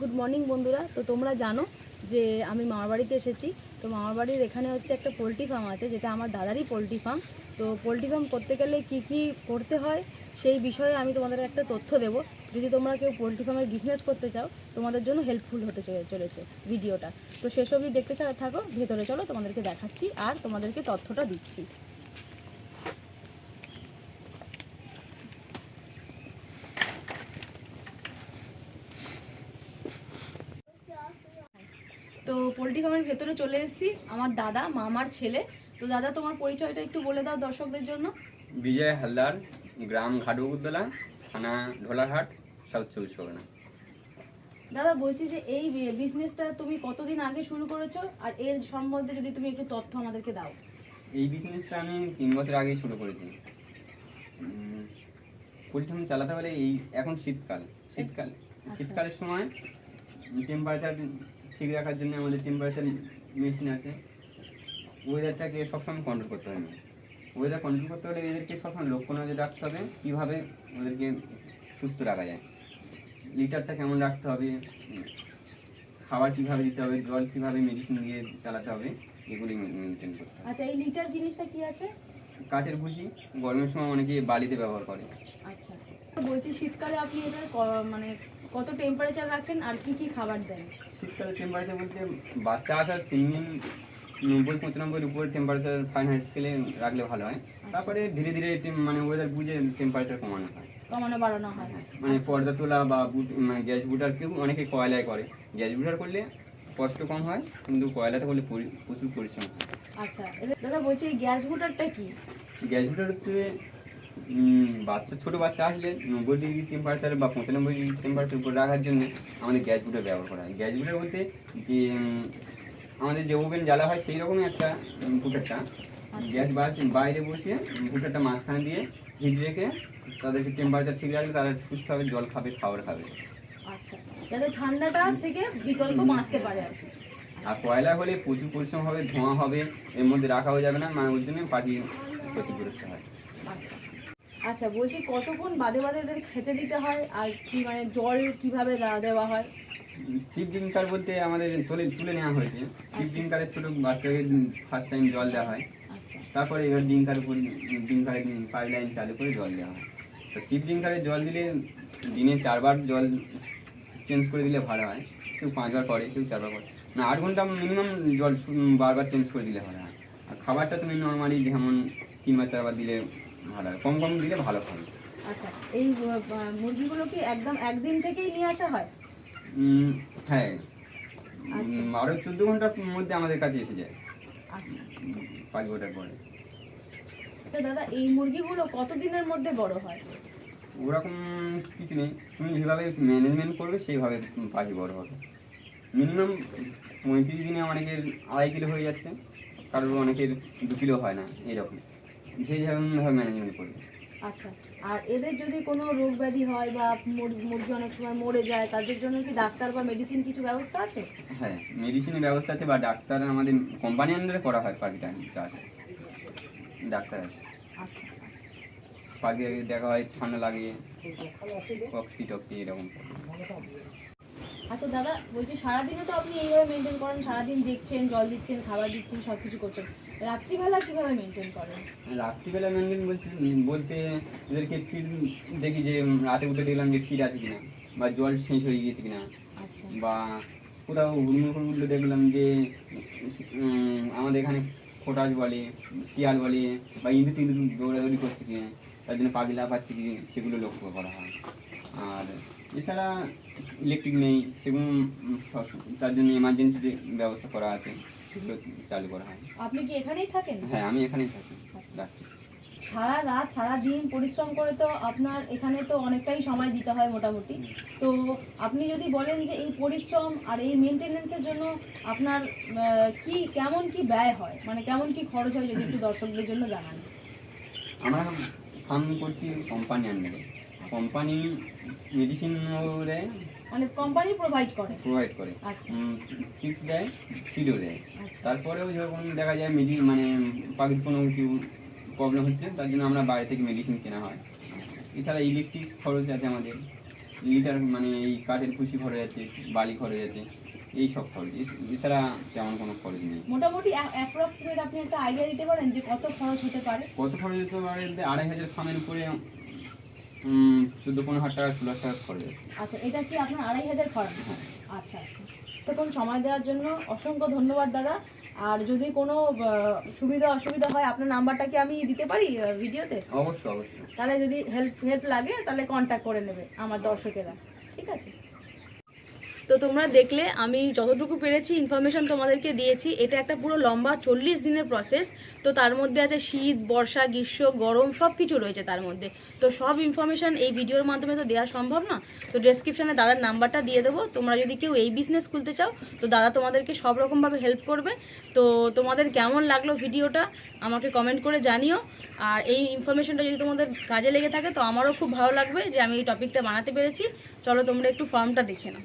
Good morning বন্ধুরা। তো তোমরা জানো যে আমি মামার বাড়িতে এসেছি। তো মামার বাড়ির এখানে হচ্ছে একটা পোলট্রি ফার্ম আছে, যেটা আমার দাদারই পোলট্রি ফার্ম তো পোলট্রি ফার্ম করতে গেলে কি কি করতে হয় সেই বিষয়ে আমি তোমাদের একটা তথ্য দেব। যদি তোমরা কেউ পোলট্রি ফার্মের বিজনেস করতে চাও, তোমাদের জন্য হেল্পফুল হতে চলে- চলেছে ভিডিওটা তো অবধি দেখতে চাও, থাকো, ভেতরে চলো, তোমাদেরকে দেখাচ্ছি আর তোমাদেরকে তথ্যটা দিচ্ছি তো পোলট্রি ফার্মের ভেতরে চলে এসেছি আমার দাদা মামার ছেলে। তো দাদা তোমার পরিচয়টা একটু বলে দাও দর্শকদের জন্য। বিজয় হালদার গ্রাম ঘাটবুদ্দোলা থানা ঢোলারহাট সাউথ চব্বিশ পরগনা। দাদা বলছি যে এই বিজনেসটা তুমি কতদিন আগে শুরু করেছ? আর এর সম্বন্ধে যদি তুমি একটু তথ্য আমাদেরকে দাও। এই বিজনেসটা আমি তিন বছর আগেই শুরু করেছি। পোলট্রি ফার্ম চালাতে হলে এই এখন শীতকাল শীতকাল। শীতকালের সময় টেম্পারেচার ঠিক রাখার জন্য আমাদের টেম্পারেচার মেশিন আছে। ওয়েদারটাকে সবসময় কন্ট্রোল করতে হবে ওয়েদার কন্ট্রোল করতে হলে এদেরকে সবসময় লক্ষ্য নজর রাখতে হবে কীভাবে ওদেরকে সুস্থ রাখা যায়। লিটারটা কেমন রাখতে হবে খাবার কীভাবে দিতে হবে জল কীভাবে মেডিসিন দিয়ে চালাতে হবে এগুলি মেনটেন করতে হবে। আচ্ছা এই লিটার জিনিসটা কি আছে? কাঠের ভুসি গরমের সময় অনেকে বালিতে ব্যবহার করে। আচ্ছা। বলছি শীতকালে আপনি এটা মানে কত টেম্পারেচার রাখেন আর কি কি খাবার দেন? শীতকালে টেম্পারেচার বলতে বাচ্চা আসার তিন দিন নব্বই পঁচানব্বইয়ের উপরে টেম্পারেচার ফাইন হাইট স্কেলে রাখলে ভালো হয়। তারপরে ধীরে ধীরে মানে ওয়েদার বুঝে টেম্পারেচার কমানো হয়। কমানো বাড়ানো হয়। মানে পর্দা তোলা বা মানে গ্যাস বুটার কেউ অনেকে কয়লায় করে। গ্যাস বুটার করলে কষ্ট কম হয় কিন্তু কয়লাতে করলে প্রচুর পরিশ্রম হয়। আচ্ছা দাদা বলছি গ্যাস বুটারটা কি? গ্যাস বুটার হচ্ছে বাচ্চা ছোটো বাচ্চা আসলে নব্বই ডিগ্রি টেম্পারেচার বা পঁচানব্বই ডিগ্রি টেম্পারেচার উপর রাখার জন্য আমাদের গ্যাস বুটার ব্যবহার করা হয়। গ্যাস বুটার বলতে যে আমাদের যে ওভেন জ্বালা হয় সেই রকমই একটা বুটারটা গ্যাস বাইরে বসিয়ে বুটারটা মাঝখানে দিয়ে হিট রেখে তাদেরকে টেম্পারেচার ঠিক রাখলে তারা সুস্থভাবে জল খাবে খাবার খাবে। আচ্ছা। যাতে ঠান্ডাটা থেকে বিকল্প বাঁচতে পারে আর কি। আর কয়লা হলে প্রচুর পরিশ্রম হবে ধোঁয়া হবে এর মধ্যে রাখাও যাবে না মানে ওর জন্য পাখি ক্ষতিগ্রস্ত হয়। আচ্ছা। আচ্ছা বলছি কতক্ষণ বাদে বাদে এদের খেতে দিতে হয়? আর কি মানে জল কীভাবে দেওয়া হয়? চিপ ডিঙ্কার বলতে আমাদের তুলে তুলে নেওয়া হয়েছে। চিপ ডিঙ্কারের ছোট বাচ্চাকে ফার্স্ট টাইম জল দেওয়া হয়। আচ্ছা। তারপরে এবার ডিঙ্কার উপর ডিঙ্কারের পাইপ লাইন চালু করে জল দেওয়া হয়। তো চিপ ডিঙ্কারে জল দিলে দিনে চারবার জল চেঞ্জ করে দিলে ভালো হয়। কেউ পাঁচবার করে কেউ চারবার করে। না আট ঘণ্টা মিনিমাম জল বারবার চেঞ্জ করে দিলে ভালো হয়। আর খাবারটা তুমি নর্মালি যেমন তিনবার চারবার দিলে ভালো হয়। কম কম দিলে ভালো খাবে আচ্ছা এই মুরগিগুলো কি একদম একদিন থেকেই নিয়ে আসা হয়? হ্যাঁ। আচ্ছা। বারো চোদ্দ ঘণ্টার মধ্যে আমাদের কাছে এসে যায়। আচ্ছা। পাঁচ ঘণ্টার পরে। দাদা এই মুরগিগুলো কতদিনের মধ্যে বড় হয়? ওরকম কিছু নেই। তুমি যেভাবে ম্যানেজমেন্ট করবে সেইভাবে পাখি বড় হবে। মিনিমাম পঁয়ত্রিশ দিনে অনেকের আড়াই কিলো হয়ে যাচ্ছে। কারোর অনেকের দু কিলো হয় না এরকম। যেমনভাবে ম্যানেজমেন্ট করবে। আচ্ছা আর এদের যদি কোনো রোগ ব্যাধি হয় বা মুর- মুরগি অনেক সময় মরে যায় তাদের জন্য কি ডাক্তার বা মেডিসিন কিছু ব্যবস্থা আছে? হ্যাঁ মেডিসিনের ব্যবস্থা আছে বা ডাক্তার আমাদের কোম্পানি আন্ডারে করা হয় পাখিটা চাষ ডাক্তার আছে। আচ্ছা আচ্ছা পাখি দেখা হয় ঠান্ডা লাগে টক্সি টক্সি এরকম। আচ্ছা দাদা বলছি সারাদিনে তো আপনি এইভাবে মেনটেন করেন সারাদিন দেখছেন জল দিচ্ছেন খাবার দিচ্ছেন সব কিছু করছেন। রাত্রিবেলা কীভাবে মেনটেন করেন? রাত্রিবেলা মেনটেন বলছি বলতে এদেরকে ফিড দেখি যে রাতে উঠে দেখলাম যে ফিড আছে কিনা বা জল শেষ হয়ে গিয়েছে কিনা। আচ্ছা। বা কোথাও হুড়মুড় হুড়মুড় দেখলাম যে আমাদের এখানে খোটাস বলে শিয়াল বলে বা ইঁদুর টিঁদুর দৌড়াদৌড়ি করছে কি তার জন্য পাখি লাফাচ্ছে কি সেগুলো লক্ষ্য করা হয়। আর এছাড়া ইলেকট্রিক নেই সেগুলো সব- তার জন্য এমার্জেন্সি ব্যবস্থা করা আছে সেগুলো চালু করা হয়। আপনি কি এখানেই থাকেন? হ্যাঁ আমি এখানেই থাকি আচ্ছা। সারা রাত সারা দিন পরিশ্রম করে তো আপনার এখানে তো অনেকটাই সময় দিতে হয় মোটামুটি। তো আপনি যদি বলেন যে এই পরিশ্রম আর এই মেনটেনেন্সের জন্য আপনার কি কেমন কি ব্যয় হয়? মানে কেমন কি খরচ হয় যদি একটু দর্শকদের জন্য জানান? আমরা ফার্ম করছি কোম্পানি আন্ডারে কোম্পানি মেডিসিনও দেয় মানে কোম্পানি প্রোভাইড করে। প্রোভাইড করে। আচ্ছা। চিপস দেয় ফিডও দেয়। আচ্ছা। তারপরেও যখন দেখা যায় মেডি মানে পাখির কোনো কিছু প্রবলেম হচ্ছে তার জন্য আমরা বাইরে থেকে মেডিসিন কেনা হয়। এছাড়া ইলেকট্রিক খরচ আছে আমাদের। লিটার মানে এই কাঠের কুশি খরচ আছে বালি খরচ আছে এই সব খরচ। এছ- এছাড়া তেমন কোনো খরচ নেই। মোটামুটি অ্যাপ্রক্সিমেট আপনি একটা আইডিয়া দিতে পারেন যে কত খরচ হতে পারে? কত খরচ হতে পারে আড়াই হাজার ফার্মের উপরে চোদ্দ পনেরো হাজার টাকা ষোলো টাকা খরচ আছে। আচ্ছা এটা কি আপনার আড়াই হাজার ফার্ম আচ্ছা আচ্ছা। তখন সময় দেওয়ার জন্য অসংখ্য ধন্যবাদ দাদা। আর যদি কোনো সুবিধা অসুবিধা হয় আপনার নাম্বারটা কি আমি দিতে পারি ভিডিওতে? অবশ্যই অবশ্যই। তাহলে যদি হেল্প হেল্প লাগে তাহলে কন্ট্যাক্ট করে নেবে আমার দর্শকেরা। ঠিক আছে? তো তোমরা দেখলে আমি যতটুকু পেরেছি ইনফরমেশন তোমাদেরকে দিয়েছি। এটা একটা পুরো লম্বা চল্লিশ দিনের প্রসেস তো তার মধ্যে আছে শীত, বর্ষা, গ্রীষ্ম, গরম সব কিছু রয়েছে তার মধ্যে। তো সব ইনফরমেশন এই ভিডিওর মাধ্যমে তো দেওয়া সম্ভব না। তো ডেসক্রিপশানে দাদার নাম্বারটা দিয়ে দেবো। তোমরা যদি কেউ এই বিজনেস খুলতে চাও, তো দাদা তোমাদেরকে সব রকমভাবে হেল্প করবে। তো তোমাদের কেমন লাগল ভিডিওটা আমাকে কমেন্ট করে জানিও। আর এই ইনফরমেশনটা যদি তোমাদের কাজে লেগে থাকে, তো আমারও খুব ভালো লাগবে যে আমি এই টপিকটা বানাতে পেরেছি। চলো তোমরা একটু ফর্মটা দেখে নাও।